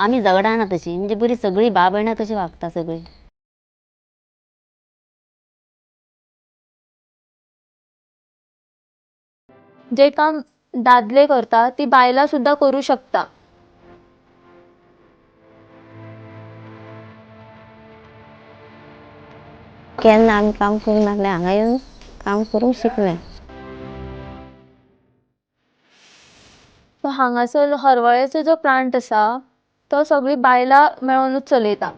आमी झगडाना तशी. म्हणजे बरी सगळीं भाव भयणां तशी वागता सगळीं. जे काम दादले करता ती बायलां सुद्दां करू शकता. केन्ना आमी काम करूंक नासलें हांगा येवन काम करूंक शिकलें. सो हांगासर हरवळेचो जो प्लांट आसा तो सगळीं बायलां मेळोनूच चलयता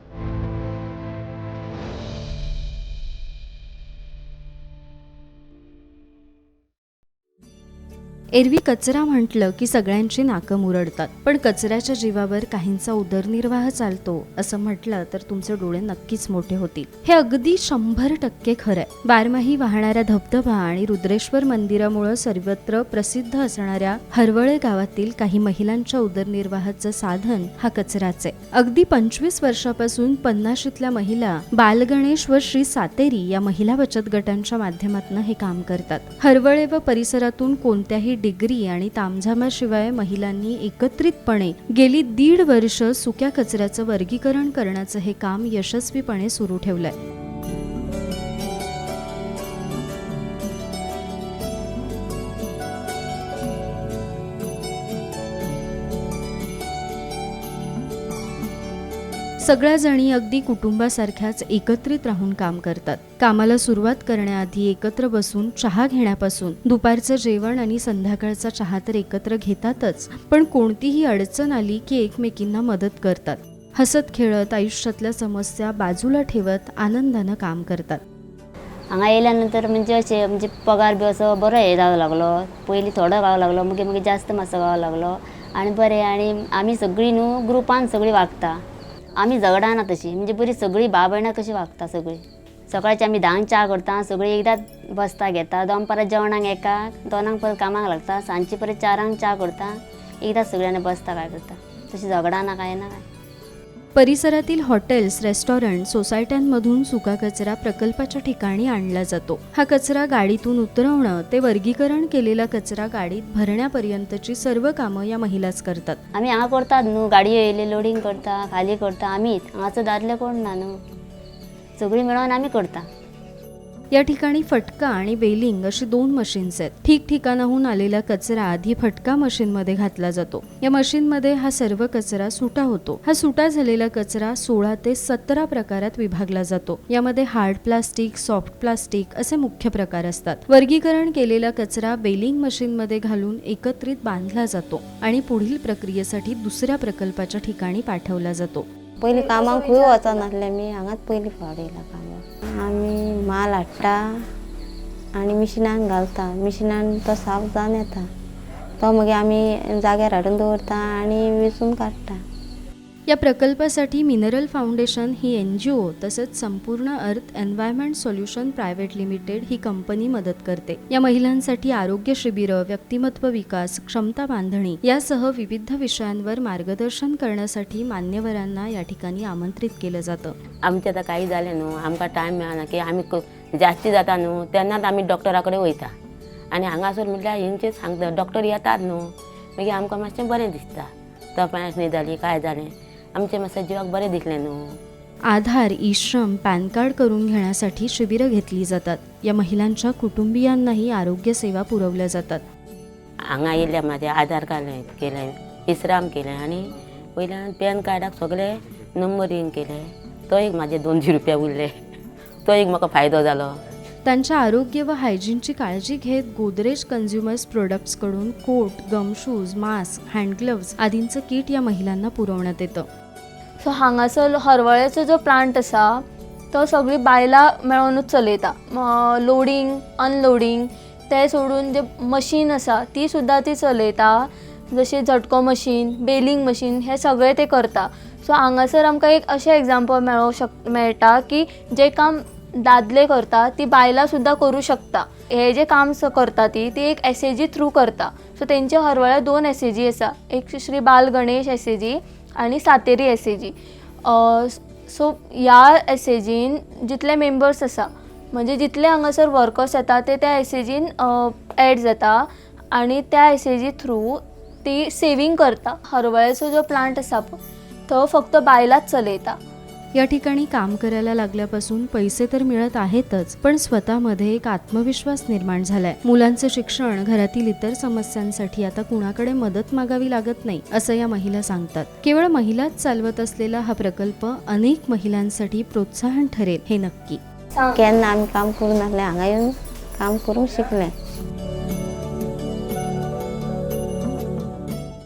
एरवी कचरा म्हटलं की सगळ्यांची नाकं मुरडतात. पण कचऱ्याच्या जीवावर काहींचा उदरनिर्वाह चालतो असं म्हटलं तर तुमचे डोळे नक्कीच मोठे होतील. हे अगदी शंभर टक्के खरंय. बारमाही वाहणारा धबधबा आणि रुद्रेश्वर मंदिरामुळं सर्वत्र प्रसिद्ध असणाऱ्या हरवळे गावातील काही महिलांच्या उदरनिर्वाहाचं साधन हा कचराच आहे अगदी पंचवीस वर्षापासून पन्नाशीतल्या महिला बालगणेश व श्री सातेरी या महिला बचत गटांच्या माध्यमातून हे काम करतात. हरवळे व परिसरातून कोणत्याही डिग्री आणि तामझामाशिवाय महिलांनी एकत्रितपणे गेली दीड वर्ष सुक्या कचऱ्याचं वर्गीकरण करण्याचं हे काम यशस्वीपणे सुरू ठेवलंय. सगळ्या जणी अगदी कुटुंबासारख्याच एकत्रित राहून काम करतात. कामाला सुरुवात करण्याआधी एकत्र बसून चहा घेण्यापासून. दुपारचं जेवण आणि संध्याकाळचा चहा तर एकत्र घेतातच पण कोणतीही अडचण आली की एकमेकींना मदत करतात. हसत खेळत आयुष्यातल्या समस्या बाजूला ठेवत आनंदानं काम करतात. हांगा येल्यानंतर म्हणजे असे म्हणजे पगार बी असो बरो हे जावं लागलो. पयलीं थोडो गावं लागलो मागीर मागीर जास्त मातसो गावं लागलो. आनी बरें आनी आमी सगळीं न्हू ग्रुपान सगळीं वागता. आमी झगडाना तशी. म्हणजे बरी सगळीं भाव भयणां कशी वागता सगळीं? सकाळची आमी धांक च्या करता सगळीं एकदांच बसता घेता. दनपारां जेवणाक एका दोनांक परत कामाक लागता. सांजची परत चारांक च्या करता. एकदांच सगळ्यांनी बसता काय करता. तशी झगडाना काय ना काय. परिसरातील हॉटेल्स रेस्टॉरंट सोसायट्यांमधून सुका कचरा प्रकल्पाच्या ठिकाणी आणला जातो. हा कचरा गाडीतून उतरवणं ते वर्गीकरण केलेला कचरा गाडीत भरण्यापर्यंतची सर्व कामं या महिलाच करतात. आमी हांगा करतात न्हू गाडयो येयले लोडिंग करता खाली करता आमीच हांगाचो दादले कोण ना न्हू सगळीं मेळोन आमी करता. या ठिकाणी फटका आणि बेलिंग अशी दोन मशीन्स आहेत. ठिकठिकाणाहून आलेला कचरा आधी फटका मशीनमध्ये घातला जातो. या मशीनमध्ये हा सर्व कचरा सुटा होतो. हा सुटा झालेला कचरा सोळा ते सतरा प्रकारात विभागला जातो. यामध्ये हार्ड प्लास्टिक सॉफ्ट प्लास्टिक असे मुख्य प्रकार असतात. वर्गीकरण केलेला कचरा बेलिंग मशीनमध्ये घालून एकत्रित बांधला जातो आणि पुढील प्रक्रियेसाठी दुसऱ्या प्रकल्पाच्या ठिकाणी पाठवला जातो. पहिले कामाक खूप वचना नासलें हांगाच पयलीं फावट कामाक माल हाडटा आनी मिशिनान घालता. मिशिनान तो साफ जावन येता. तो मागीर आमी जाग्यार हाडून दवरता आनी वेंचून काडटा. या प्रकल्पासाठी मिनरल फाउंडेशन ही एन जी ओ तसंच Sampurn earth environment solution private limited ही कंपनी मदत करते. या महिलांसाठी आरोग्य शिबिरं व्यक्तिमत्व विकास क्षमता बांधणी यासह विविध विषयांवर मार्गदर्शन करण्यासाठी मान्यवरांना या ठिकाणी आमंत्रित केलं जातं. आमचें आतां काही जालें न्हू. आमकां टायम मेळना की आमी जास्ती जाता न्हू. तेन्नाच आमी डॉक्टरा कडेन वयता आनी हांगासर म्हटल्यार हेंचेच सांगता डॉक्टर येतात न्हू. म्हणजे मागीर आमकां मातशें बरें दिसता. तपासणी जाली काय जालें आमचें मातशें जिवाक बरें दिसलें न्हू Aadhaar e Shram PAN card करून घेण्यासाठी शिबिरं घेतली जातात. या महिलांच्या कुटुंबियांनाही आरोग्य सेवा पुरवल्या जातात. हांगा येयल्या म्हाजें आधार कार्ड केलें इस्राम केलें आनी वयल्यान पॅन कार्डाक सगळे नंबरींग केलें. तो एक म्हाजे दोनशी रुपया उरले. तो एक म्हाका फायदो जालो त्यांच्या आरोग्य व हायजीनची काळजी घेत Godrej consumers प्रोडक्ट्सकडून coat gum shoes mask hand gloves आदींचं kit या महिलांना पुरवण्यात येतं. सो हांगासर हरवळ्याचो जो प्लांट आसा तो सगळीं बायलां मेळोनूच चलयता. लोडींग अनलोडींग ते सोडून जे मशीन आसा ती सुद्दां ती चलयता. जशें झटको मशीन बेलिंग मशीन हे सगळे ते करता. सो हांगासर आमकां एक अशें एग्जाम्पल मेळो शक मेळटा की जे काम दादले करता ती बायलां सुद्दां करूं शकता. हे जे काम करता ती ती एक एस ए जी थ्रू करता. सो तेंचे हरवळ्या दोन एस ए जी आसा एक Shri Bal Ganesh S A G आनी Sateri S A G so ह्या एस ए जीन जितले मेंबर्स आसा म्हणजे जितले हांगासर वर्कर्स येता ते त्या एस ए जीन एड जाता आनी त्या एस ए जी थ्रू ती सेवींग करता. हरवळ्याचो जो प्लांट आसा पळय तो फक्त बायलाच चलयता. या ठिकाणी काम करायला लागल्यापासून पैसे तर मिळत आहेतच पण स्वतःमध्ये एक आत्मविश्वास निर्माण झालाय. मुलांचं शिक्षण घरातील इतर समस्यांसाठी आता कुणाकडे मदत मागावी लागत नाही असं या महिला सांगतात. केवळ महिलाच चालवत असलेला हा प्रकल्प अनेक महिलांसाठी प्रोत्साहन ठरेल हे नक्की. केन्ना काम करून आले हांगा काम करून शिकले